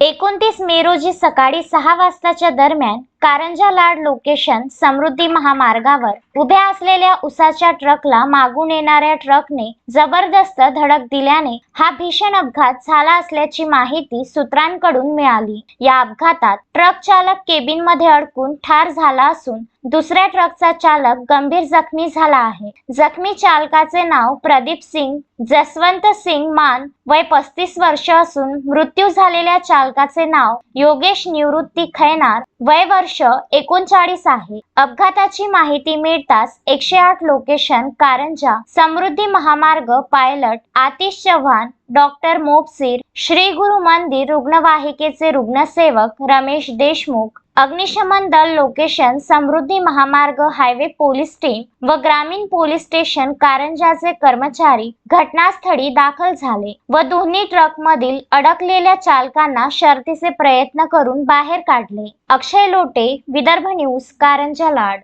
एकोणतीस मे रोजी सकाळी सहा वाजताच्या दरम्यान कारंजा लाड लोकेशन समृद्धी महामार्गावर. उभ्या असलेल्या उसाच्या ट्रकला मागून येणाऱ्या ट्रकने जबरदस्त धडक दिल्याने हा भीषण अपघात झाला असल्याची माहिती सूत्रांकडून मिळाली. या अपघातात ट्रक चालक केबिनमध्ये अडकून ठार झाला असून दुसऱ्या ट्रकचा चालक गंभीर जखमी झाला आहे. जखमी चालकाचे नाव प्रदीप सिंग जसवंत सिंग मान वय पस्तीस वर्ष असून मृत्यू झालेल्या चालकाचे नाव योगेश निवृत्ती खैनार वय वर्ष एकोणचाळीस आहे. अपघाताची माहिती मिळताच एकशे आठ location Karanja Samruddhi Mahamarg pilot Atish Chavan doctor मोपसीर Shri Guru मंदिर रुग्णवाहिकेचे रुग्णसेवक रमेश देशमुख अग्निशमन दल लोकेशन समृद्धी महामार्ग हायवे पोलीस टीम व ग्रामीण पोलीस स्टेशन कारंजाचे कर्मचारी घटनास्थळी दाखल झाले व दोन्ही ट्रक मधील अडकलेल्या चालकांना शर्तीचे प्रयत्न करून बाहेर काढले. अक्षय लोटे विदर्भ न्यूज कारंजा लाड.